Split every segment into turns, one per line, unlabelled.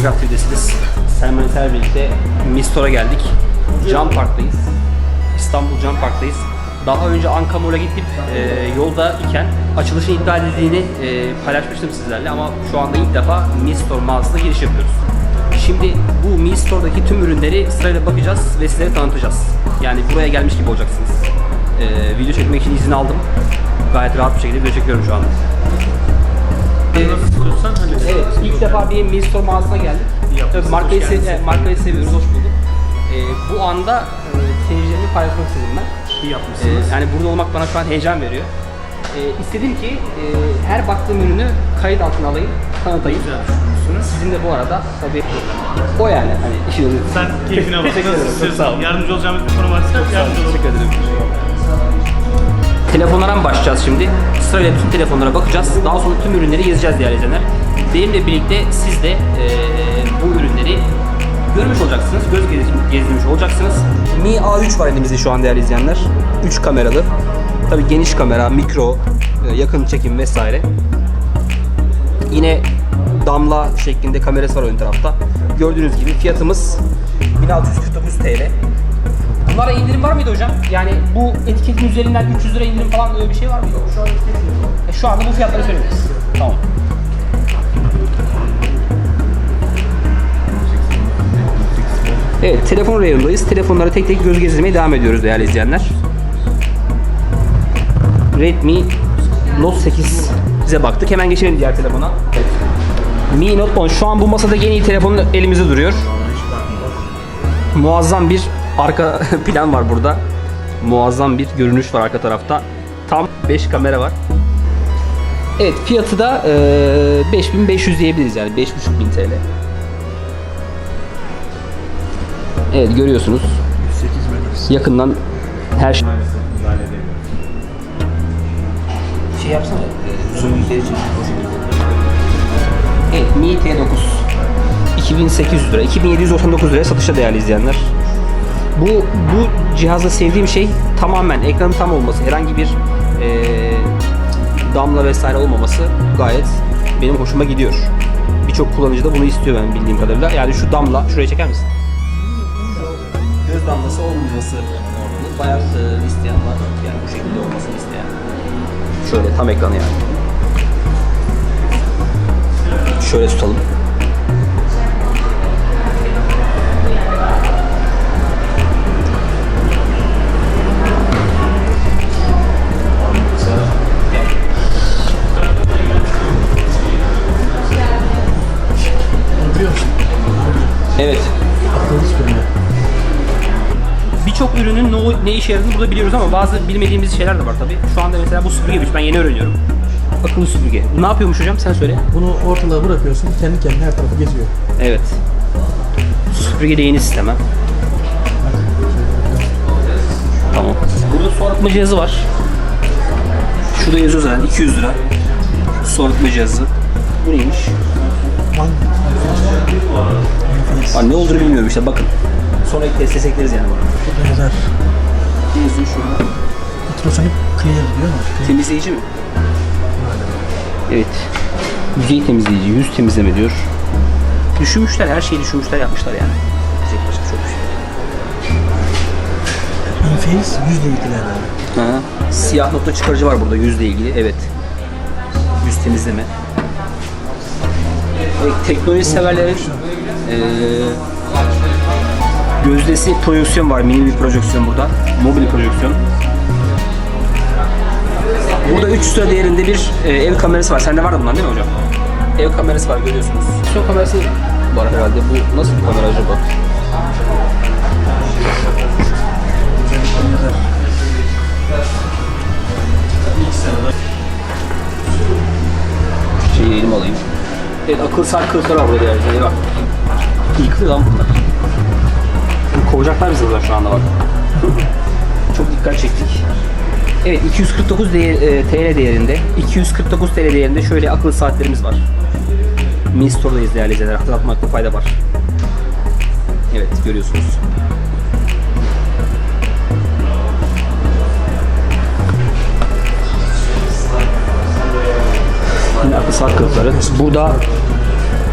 Küçük TV'desiniz. Selman Eser birlikte Mistor'a geldik. Can Park'tayız. İstanbul Can Park'tayız. Daha önce Anka Mall'a gidip e, yolda iken açılışın iptal edildiğini e, paylaşmıştım sizlerle ama şu anda ilk defa Mistor mağazasına giriş yapıyoruz. Şimdi bu Mi Store'daki tüm ürünleri sırayla bakacağız ve sizlere tanıtacağız. Yani buraya gelmiş gibi olacaksınız. E, video çekmek için izin aldım. Gayet rahat bir şekilde video çekiyorum şu anda.
Nasıl istiyorsan hani
Evet, ilk defa bir Mi Store mağazasına geldik. Tabii markayı, se- markayı seviyoruz, hoş bulduk. Ee, bu anda e, seyircilerimi paylaşmak istedim ben.
iyi
Ee,
yapmışsınız.
yani burada olmak bana şu an heyecan veriyor. Ee, istedim ki e, her baktığım ürünü kayıt altına alayım, tanıtayım.
Güzel düşünmüşsünüz.
Sizin de bu arada tabii o yani hani işin.
Sen keyfine bak.
Teşekkür ederim, çok sağ
istiyorsan.
olun.
Yardımcı olacağımız bir konu varsa yardımcı olalım.
Teşekkür ederim. Telefonlara başlayacağız şimdi? Sırayla bütün telefonlara bakacağız. Daha sonra tüm ürünleri gezeceğiz değerli izleyenler. Benimle birlikte siz de e, bu ürünleri görmüş olacaksınız, göz gez- gezdirmiş olacaksınız. Mi A3 var elimizde şu an değerli izleyenler. 3 kameralı. Tabii geniş kamera, mikro, yakın çekim vesaire. Yine damla şeklinde kamerası var ön tarafta. Gördüğünüz gibi fiyatımız 1649 TL. Bunlara indirim var mıydı hocam? Yani bu etiketin üzerinden 300 lira indirim falan öyle bir şey var mıydı? Şu an e, Şu anda bu fiyatları söylüyoruz. Tamam. Evet, telefon reyonundayız. Telefonlara tek tek göz gezdirmeye devam ediyoruz değerli izleyenler. Redmi Note 8 bize baktık. Hemen geçelim diğer telefona. Mi Note 10. Şu an bu masada en iyi telefon elimizde duruyor. Muazzam bir arka plan var burada. Muazzam bir görünüş var arka tarafta. Tam 5 kamera var. Evet fiyatı da e, 5500 diyebiliriz yani 5500 TL. Evet görüyorsunuz. Yakından her şey. Şey yapsana. e, Zoom ileri çek. Evet Mi T9. 2800 lira, 2799 liraya satışa değerli izleyenler. Bu bu cihazda sevdiğim şey tamamen ekranın tam olması, herhangi bir eee, damla vesaire olmaması gayet benim hoşuma gidiyor. Birçok kullanıcı da bunu istiyor ben bildiğim kadarıyla. Yani şu damla, şuraya çeker misin? Göz damlası olmaması bayağı e, isteyen var. Yani bu şekilde olmasını isteyen. Şöyle tam ekranı yani. Şöyle tutalım. Birçok ürünün ne, ne işe yaradığını burada biliyoruz ama bazı bilmediğimiz şeyler de var tabii. Şu anda mesela bu süpürgeymiş. Ben yeni öğreniyorum. Akıllı süpürge. Bu ne yapıyormuş hocam? Sen söyle.
Bunu ortalığa bırakıyorsun, kendi kendine her tarafı geziyor.
Evet. Süpürge de yeni sisteme. Tamam. Burada su arıtma cihazı var. Şurada yazıyor zaten 200 lira. Su arıtma cihazı. Bu neymiş? Aa, ne olduğunu bilmiyorum işte bakın. Sonra test ekleriz yani bana.
Yazar.
Ne yazıyor şurada?
Ultrasonic Clear diyor mu?
Temizleyici mi? Evet. Yüzey temizleyici, yüz temizleme diyor. Düşünmüşler, her şeyi düşünmüşler, yapmışlar yani. Diyecek başka çok bir şey.
Yüzle ilgili herhalde.
Ha. Siyah nokta çıkarıcı var burada yüzle ilgili. Evet. Yüz temizleme. Teknoloji severlerin eee gözdesi projeksiyon var. Mini bir projeksiyon burada. Mobil projeksiyon. Burada 3 lira değerinde bir e, ev kamerası var. Sende var da bunlar değil mi hocam? Ev kamerası var görüyorsunuz. Son kamerası var herhalde. Bu nasıl bir kamera acaba? Saat kılıfları var burada yani. Bak. Yıkılıyor lan bunlar. Kovacaklar bizi buradan şu anda bak. Çok dikkat çektik. Evet 249 değer, e, TL değerinde, 249 TL değerinde şöyle akıllı saatlerimiz var. Mi Store'dayız değerli izleyenler. Hatırlatmakta fayda var. Evet görüyorsunuz. Yine akıl saat kılıfları. Burada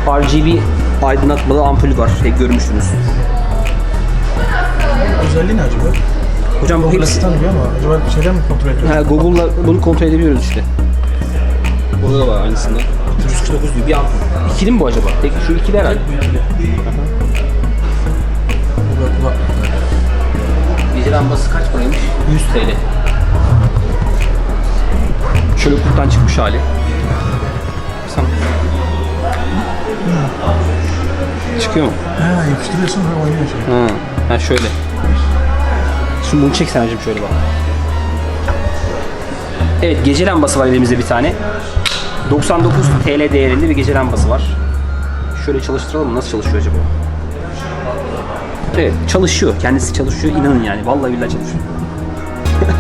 RGB aydınlatmalı ampul var. Pek görmüşsünüz.
Özelliği ne acaba?
Hocam bu hepsi...
Diyor ama acaba bir şeyden mi kontrol ediyor?
Ha, Google'la bunu kontrol edebiliyoruz işte. Burada da var aynısından. 349 diyor bir ampul. İkili mi bu acaba? Tek şu ikili herhalde. Gece lambası kaç paraymış? 100 TL. Şöyle kurttan çıkmış hali. Çıkıyor mu?
Ha yapıştırıyorsun ve oynuyor şey.
Ha, ha şöyle. Şimdi bunu çek Senacığım şöyle bak. Evet gece lambası var elimizde bir tane. 99 TL değerinde bir gece lambası var. Şöyle çalıştıralım? Nasıl çalışıyor acaba? Evet çalışıyor. Kendisi çalışıyor. İnanın yani. Vallahi billahi çalışıyor.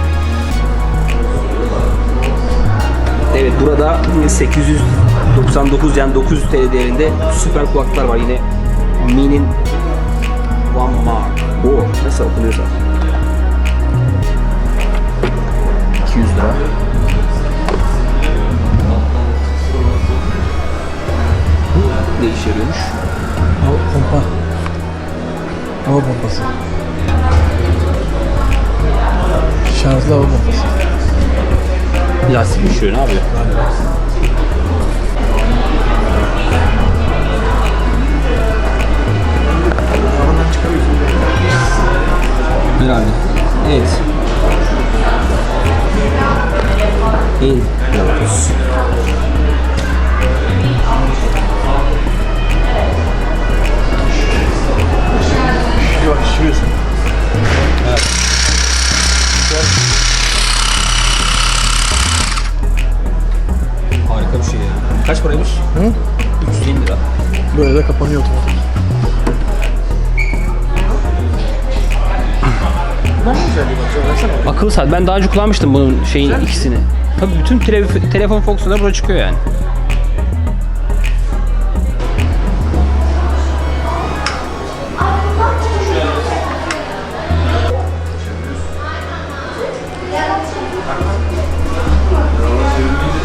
evet burada 899 yani 900 TL değerinde süper kulaklıklar var. Yine Mi'nin One Mark. O nasıl okunuyorsa. 200 lira. Bu ne işe yarıyormuş?
Hava pompa. Hava pompası. Şarjlı hava pompası.
Lastik mi düşürüyor ne yapıyor? Herhalde. Evet. İn. Lotus.
Yok
Akıllı saat. Ben daha önce kullanmıştım bunun şeyin ikisini. Tabii bütün tele- telefon fonksiyonları burada çıkıyor yani.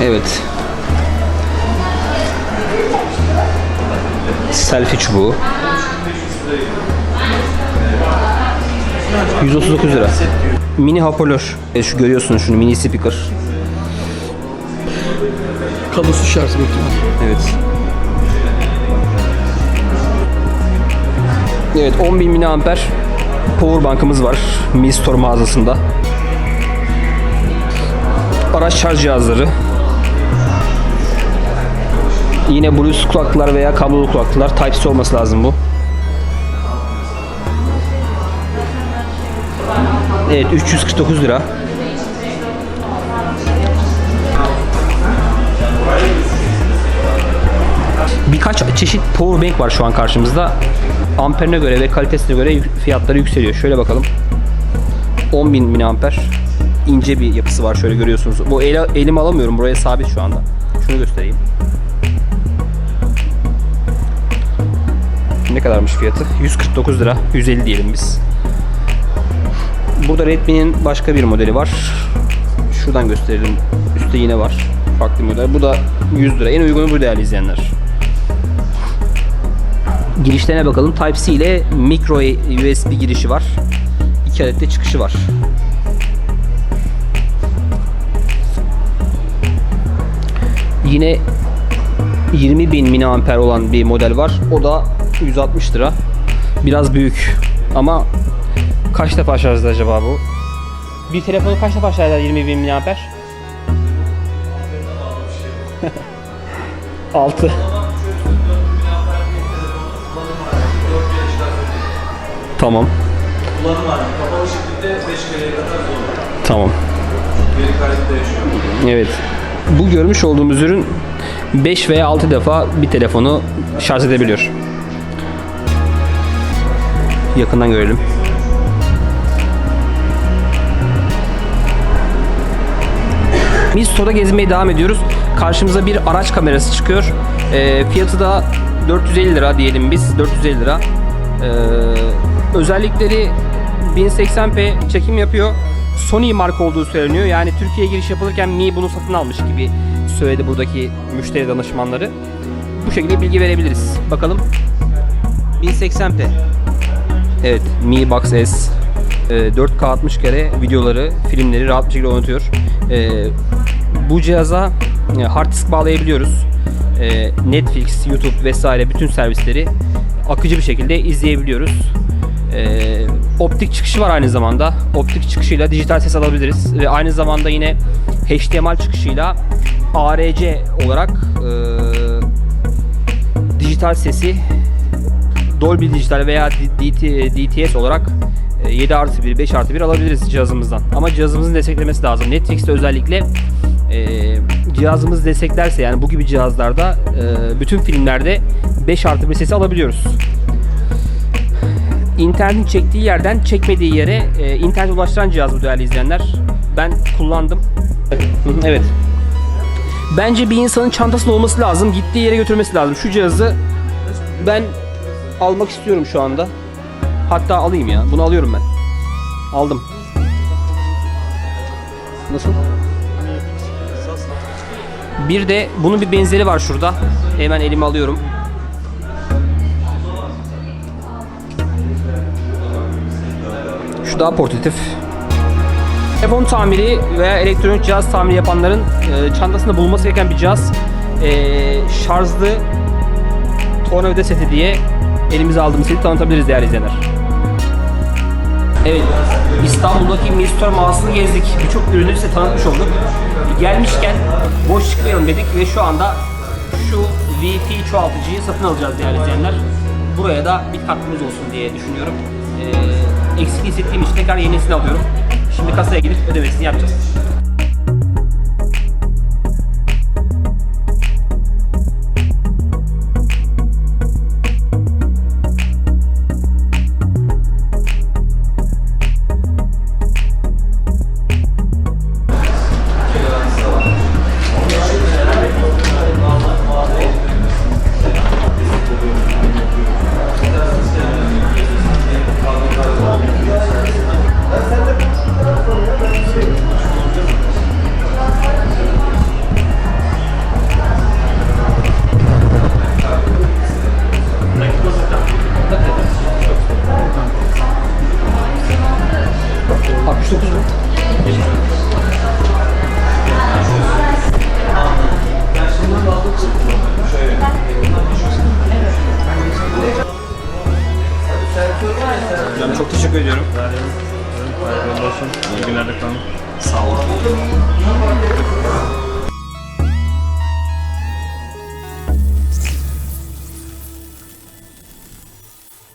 Evet. Selfie çubuğu. 139 lira. Mini hoparlör. E, şu görüyorsunuz şunu mini speaker.
Kablosuz şarj büyük.
Evet. Evet 10.000 mAh power bankımız var Mi Store mağazasında. Araç şarj cihazları. Yine Bluetooth kulaklıklar veya kablolu kulaklıklar. Type-C olması lazım bu. Evet 349 lira. Birkaç çeşit power bank var şu an karşımızda. Amperine göre ve kalitesine göre fiyatları yükseliyor. Şöyle bakalım. 10.000 miliamper ince bir yapısı var şöyle görüyorsunuz. Bu ele, elime alamıyorum. Buraya sabit şu anda. Şunu göstereyim. Ne kadarmış fiyatı? 149 lira. 150 diyelim biz. Burada Redmi'nin başka bir modeli var. Şuradan gösterelim. Üstte yine var. Farklı model. Bu da 100 lira. En uygunu bu değerli izleyenler. Girişlerine bakalım. Type-C ile micro USB girişi var. 2 adet de çıkışı var. Yine 20.000 mAh olan bir model var. O da 160 lira. Biraz büyük. Ama kaç defa şarj eder acaba bu? Bir telefonu kaç defa şarj eder 20.000 mAh? 6. Tamam.
Kullanım hali kapalı şekilde 5 kereye kadar zor.
Tamam.
Geri kayıtta yaşıyor.
Evet. Bu görmüş olduğumuz ürün 5 veya 6 defa bir telefonu şarj edebiliyor. Yakından görelim. Biz Store'da gezmeye devam ediyoruz. Karşımıza bir araç kamerası çıkıyor. Ee, fiyatı da 450 lira diyelim biz. 450 lira. Ee, özellikleri 1080p çekim yapıyor. Sony marka olduğu söyleniyor. Yani Türkiye'ye giriş yapılırken Mi bunu satın almış gibi söyledi buradaki müşteri danışmanları. bu şekilde bilgi verebiliriz. Bakalım. 1080p. Evet, Mi Box S. e, 4K 60 kere videoları, filmleri rahat bir şekilde oynatıyor. E, bu cihaza e, hard disk bağlayabiliyoruz. E, Netflix, YouTube vesaire bütün servisleri akıcı bir şekilde izleyebiliyoruz. E, optik çıkışı var aynı zamanda. Optik çıkışıyla dijital ses alabiliriz ve aynı zamanda yine HDMI çıkışıyla ARC olarak e, dijital sesi Dolby Digital veya DT, DTS olarak 7 artı 1, 5 artı 1 alabiliriz cihazımızdan. Ama cihazımızın desteklemesi lazım. Netflix'te özellikle e, cihazımız desteklerse yani bu gibi cihazlarda e, bütün filmlerde 5 artı 1 sesi alabiliyoruz. İnternetin çektiği yerden çekmediği yere e, internet ulaştıran cihaz bu değerli izleyenler. Ben kullandım. Evet. Bence bir insanın çantasında olması lazım. Gittiği yere götürmesi lazım. Şu cihazı ben almak istiyorum şu anda. Hatta alayım ya. Bunu alıyorum ben. Aldım. Nasıl? Bir de bunun bir benzeri var şurada. Hemen elime alıyorum. Şu daha portatif. Telefon tamiri veya elektronik cihaz tamiri yapanların e, çantasında bulunması gereken bir cihaz. E, şarjlı tornavida seti diye elimize aldığımız seti tanıtabiliriz değerli izleyenler. Evet, İstanbul'daki Mistor mağazasını gezdik. Birçok ürünü size tanıtmış olduk. Gelmişken boş çıkmayalım dedik ve şu anda şu VT çoğaltıcıyı satın alacağız değerli izleyenler. Buraya da bir katkımız olsun diye düşünüyorum. Ee, eksik hissettiğim için tekrar yenisini alıyorum. Şimdi kasaya gidip ödemesini yapacağız.